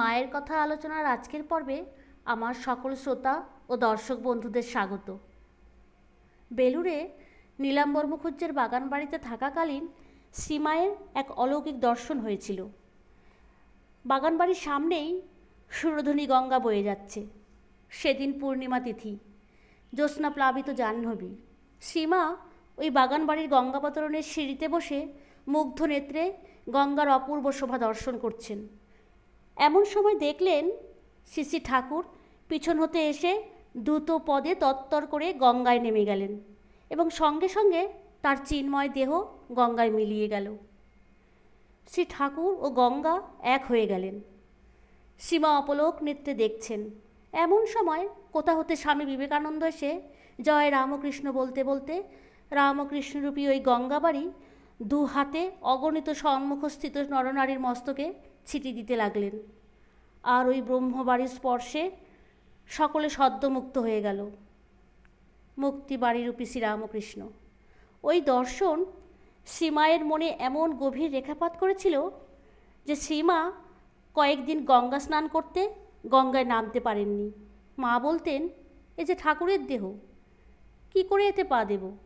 মায়ের কথা আলোচনার আজকের পর্বে আমার সকল শ্রোতা ও দর্শক বন্ধুদের স্বাগত। বেলুড়ে নীলাম্বর মুখুজ্জের বাগান বাড়িতে থাকাকালীন শ্রীমায়ের এক অলৌকিক দর্শন হয়েছিল। বাগান বাড়ির সামনেই সুরধ্বনি গঙ্গা বয়ে যাচ্ছে। সেদিন পূর্ণিমা তিথি, জ্যোৎস্না প্লাবিত জাহ্নবী। সীমা ওই বাগান বাড়ির গঙ্গাবতরণের সিঁড়িতে বসে মুগ্ধ নেত্রে গঙ্গার অপূর্ব শোভা দর্শন করছেন। এমন সময় দেখলেন শ্রী ঠাকুর পিছন হতে এসে দ্রুত পদে তত্তর করে গঙ্গায় নেমে গেলেন এবং সঙ্গে সঙ্গে তার চিন্ময় দেহ গঙ্গায় মিলিয়ে গেল। শ্রী ঠাকুর ও গঙ্গা এক হয়ে গেলেন। সীমা অপলোক নৃত্যে দেখছেন। এমন সময় কোথা হতে স্বামী বিবেকানন্দ এসে জয় রামকৃষ্ণ বলতে বলতে রামকৃষ্ণরূপী ওই গঙ্গাবাড়ি দু হাতে অগণিত সম্মুখস্থিত নরনারীর মস্তকে ছিটি দিতে লাগলেন। আর ওই ব্রহ্মবাড়ির স্পর্শে সকলে সদ্যমুক্ত হয়ে গেল। মুক্তি বাড়িরূপী শ্রীরামকৃষ্ণ। ওই দর্শন সীমায়ের মনে এমন গভীর রেখাপাত করেছিল যে সীমা কয়েকদিন গঙ্গা স্নান করতে গঙ্গায় নামতে পারেননি। মা বলতেন, এ যে ঠাকুরের দেহ, কি করে এতে পা দেব?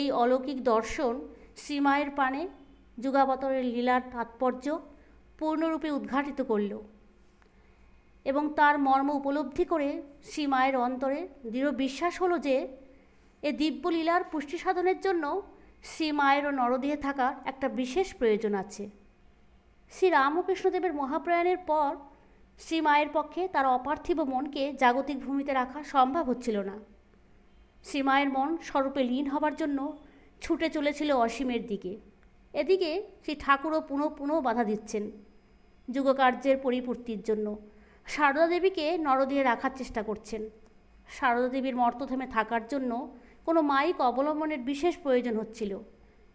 এই অলৌকিক দর্শন শ্রীমায়ের পানে যুগাবতরের লীলার তাৎপর্য পূর্ণরূপে উদ্ঘাটিত করল এবং তার মর্ম উপলব্ধি করে শ্রীমায়ের অন্তরে দৃঢ় বিশ্বাস হলো যে এ দিব্যলীলার পুষ্টি সাধনের জন্য শ্রীমায়েরও নরদেহে থাকার একটা বিশেষ প্রয়োজন আছে। শ্রী রামকৃষ্ণদেবের মহাপ্রয়াণের পর শ্রীমায়ের পক্ষে তার অপার্থিব মনকে জাগতিক ভূমিতে রাখা সম্ভব হচ্ছিল না। শ্রীমায়ের মন স্বরূপে লীন হবার জন্য ছুটে চলেছিল অসীমের দিকে। এদিকে শ্রী ঠাকুরও পুনঃ পুনঃ বাধা দিচ্ছেন যুগকার্যের পরিপূর্তির জন্য। সারদা দেবীকে নরদেহে রাখার চেষ্টা করছেন। সারদা দেবীর মর্তধামে থাকার জন্য কোনো মাইক অবলম্বনের বিশেষ প্রয়োজন হচ্ছিল।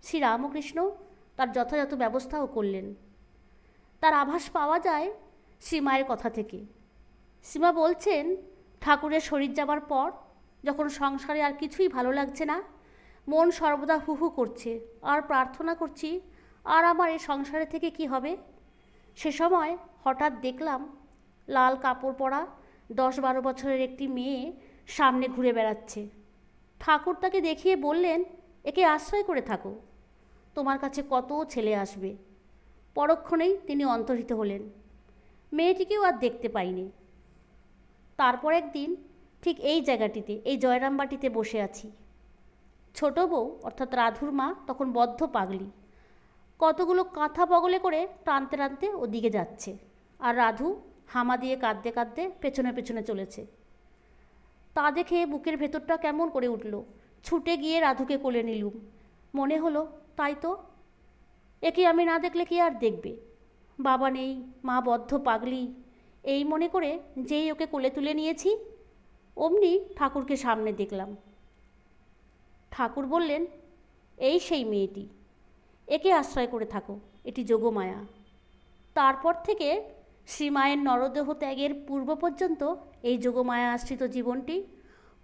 শ্রী রামকৃষ্ণ তার যথাযথ ব্যবস্থাও করলেন। তার আভাস পাওয়া যায় শ্রীমায়ের কথা থেকে। সীমা বলছেন, ঠাকুরের শরীর যাবার পর যখন সংসারে আর কিছুই ভালো লাগছে না, মন সর্বদা হু হু করছে। আর প্রার্থনা করছি, আর আমার এই সংসারে থেকে কি হবে? সে সময় হঠাৎ দেখলাম, লাল কাপড় পরা দশ বারো বছরের একটি মেয়ে সামনে ঘুরে বেড়াচ্ছে। ঠাকুর তাকে দেখিয়ে বললেন, একে আশ্রয় করে থাকো। তোমার কাছে কত ছেলে আসবে? পরক্ষণেই তিনি অন্তর্হিত হলেন। মেয়েটিকেও আর দেখতে পাইনি। তারপর একদিন ঠিক এই জায়গাটিতে, এই জয়রামবাটিতে বসে আছি। ছোট বউ, অর্থাৎ রাধুর মা, তখন বদ্ধ পাগলি। কতগুলো কাঁথা বগলে করে টানতে টানতে ওদিকে যাচ্ছে। আর রাধু হামা দিয়ে কাঁদতে কাঁদতে পেছনে পেছনে চলেছে। তা দেখে বুকের ভেতরটা কেমন করে উঠল। ছুটে গিয়ে রাধুকে কোলে নিলুম। মনে হলো, তাই তো? একে আমি না দেখলে কি আর দেখবে? বাবা নেই, মা বদ্ধ পাগলি। এই মনে করে যেই ওকে কোলে তুলে নিয়েছি অমনি ঠাকুরকে সামনে দেখলাম। ঠাকুর বললেন, এই সেই মেয়েটি, একে আশ্রয় করে থাকো, এটি যোগমায়া। তারপর থেকে শ্রীমায়ের নরদেহ ত্যাগের পূর্ব পর্যন্ত এই যোগমায়া আশ্রিত জীবনটি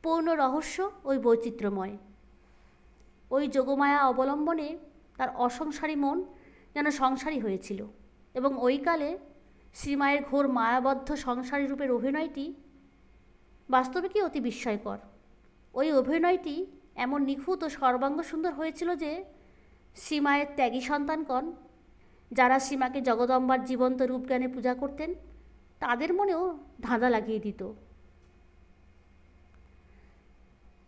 পূর্ণ রহস্য ওই বৈচিত্র্যময়। ওই যোগমায়া অবলম্বনে তার অসংসারী মন যেন সংসারী হয়েছিল এবং ওই কালে শ্রীমায়ের ঘোর মায়াবদ্ধ সংসারী রূপের অভিনয়টি বাস্তবে কি অতি বিস্ময়কর? ওই অভিনয়টি এমন নিখুঁত ও সর্বাঙ্গ সুন্দর হয়েছিল যে শ্রীমায়ের ত্যাগী সন্তানগণ, যারা সীমাকে জগদম্বার জীবন্ত রূপজ্ঞানে পূজা করতেন, তাদের মনেও ধাঁধা লাগিয়ে দিত।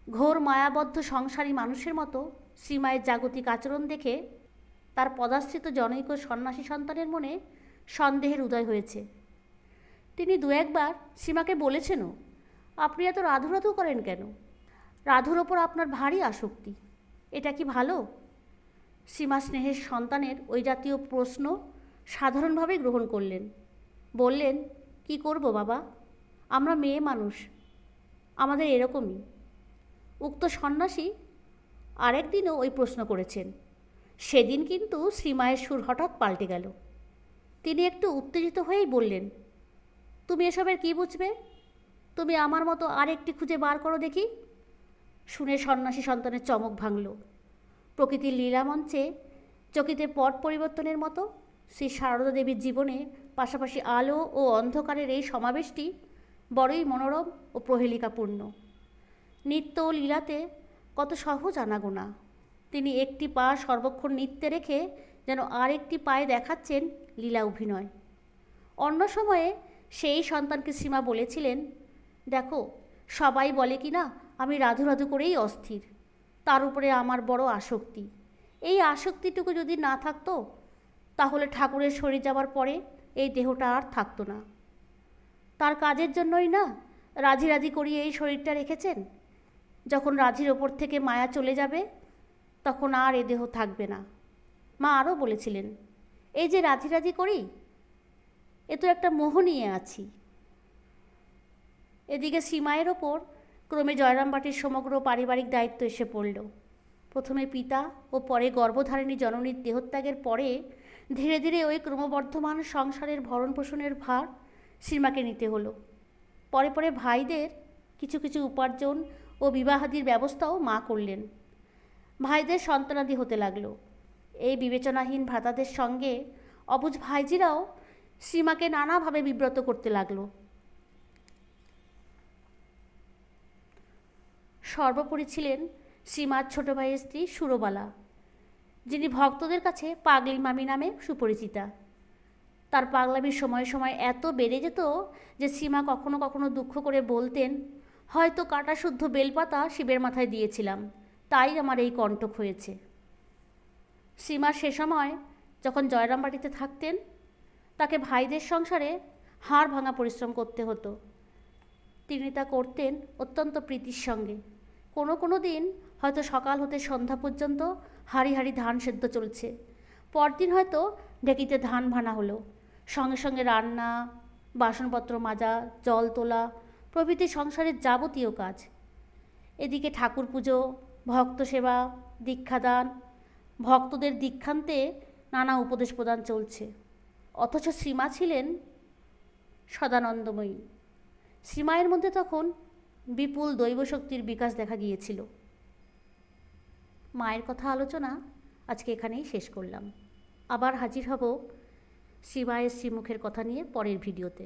ঘোর মায়াবদ্ধ সংসারী মানুষের মতো শ্রীমায়ের জাগতিক আচরণ দেখে তার পদাশ্রিত জনৈক সন্ন্যাসী সন্তানের মনে সন্দেহের উদয় হয়েছে। তিনি দু একবার সীমাকে বলেছেনও আপনি এত রাধু রাধু করেন কেন? রাধুর ওপর আপনার ভারী আসক্তি। এটা কি ভালো? সীমা স্নেহের সন্তানের ওই জাতীয় প্রশ্ন সাধারণভাবে গ্রহণ করলেন। বললেন, কি করব বাবা? আমরা মেয়ে মানুষ। আমাদের এরকমই। উক্ত সন্ন্যাসী আরেকদিনও ওই প্রশ্ন করেছেন। সেদিন কিন্তু শ্রীমায়ের সুর হঠাৎ পাল্টে গেল। তিনি একটু উত্তেজিত হয়েই বললেন, তুমি এসবের কি বুঝবে? তুমি আমার মতো আরেকটি খুঁজে বার করো দেখি। শুনে সন্ন্যাসী সন্তানের চমক ভাঙল। প্রকৃতির লীলামঞ্চে চকিতে পট পরিবর্তনের মতো শ্রী সারদা দেবীর জীবনে পাশাপাশি আলো ও অন্ধকারের এই সমাবেশটি বড়ই মনোরম ও প্রহেলিকাপূর্ণ। নৃত্য ও লীলাতে কত সহজ আনাগোনা। তিনি একটি পা সর্বক্ষণ নৃত্যে রেখে যেন আরেকটি পায়ে দেখাচ্ছেন লীলা অভিনয়। অন্য সময়ে সেই সন্তানকে সীমা বলেছিলেন দেখো, সবাই বলে কি না, আমি রাধু রাধু করেই অস্থির। তার উপরে আমার বড় আসক্তি। এই আসক্তিটুকু যদি না থাকতো, তাহলে ঠাকুরের শরীর যাওয়ার পরে এই দেহটা আর থাকতো না। তার কাজের জন্যই না, রাজি রাজি করিয়ে এই শরীরটা রেখেছেন? যখন রাজির ওপর থেকে মায়া চলে যাবে, তখন আর এ দেহ থাকবে না। মা আরও বলেছিলেন, এই যে রাজি রাজি করি, এ তো একটা মোহ নিয়ে আছি। এদিকে সীমায়ের ওপর ক্রমে জয়রামবাটির সমগ্র পারিবারিক দায়িত্ব এসে পড়ল। প্রথমে পিতা ও পরে গর্ভধারিণী জননীর দেহত্যাগের পরে ধীরে ধীরে ওই ক্রমবর্ধমান সংসারের ভরণ পোষণের ভার সীমাকে নিতে হলো। পরে পরে ভাইদের কিছু কিছু উপার্জন ও বিবাহাদির ব্যবস্থাও মা করলেন। ভাইদের সন্তানাদি হতে লাগল। এই বিবেচনাহীন ভ্রাতাদের সঙ্গে অবুজ ভাইজিরাও সীমাকে নানাভাবে বিব্রত করতে লাগল। সর্বোপরি ছিলেন সীমার ছোট ভাইয়ের স্ত্রী সুরবালা, যিনি ভক্তদের কাছে পাগলি মামি নামে সুপরিচিতা। তার পাগলামির সময় সময় এত বেড়ে যেত যে সীমা কখনো কখনো দুঃখ করে বলতেন, হয়তো কাটা শুদ্ধ বেলপাতা শিবের মাথায় দিয়েছিলাম, তাই আমার এই কণ্টক হয়েছে। সীমা সে সময় যখন জয়রামবাটিতে থাকতেন, তাকে ভাইদের সংসারে হাড় ভাঙা পরিশ্রম করতে হতো। তিনি তা করতেন অত্যন্ত প্রীতির সঙ্গে। কোনো কোনো দিন হয়তো সকাল হতে সন্ধ্যা পর্যন্ত হাড়ি হাড়ি ধান সেদ্ধ চলছে। পরদিন হয়তো ঢেকিতে ধান ভানা হলো। সঙ্গে সঙ্গে রান্না, বাসনপত্র মাজা, জল তোলা, প্রভৃতি সংসারের যাবতীয় কাজ। এদিকে ঠাকুর পুজো, ভক্ত সেবা, দীক্ষাদান, ভক্তদের দীক্ষান্তে নানা উপদেশ প্রদান চলছে। অথচ শ্রীমা ছিলেন সদানন্দময়ী। শ্রীমায়ের মধ্যে তখন বিপুল দৈবশক্তির বিকাশ দেখা গিয়েছিল। মায়ের কথা আলোচনা আজকে এখানেই শেষ করলাম। আবার হাজির হব শ্রীমায়ের শ্রীমুখের কথা নিয়ে পরের ভিডিওতে।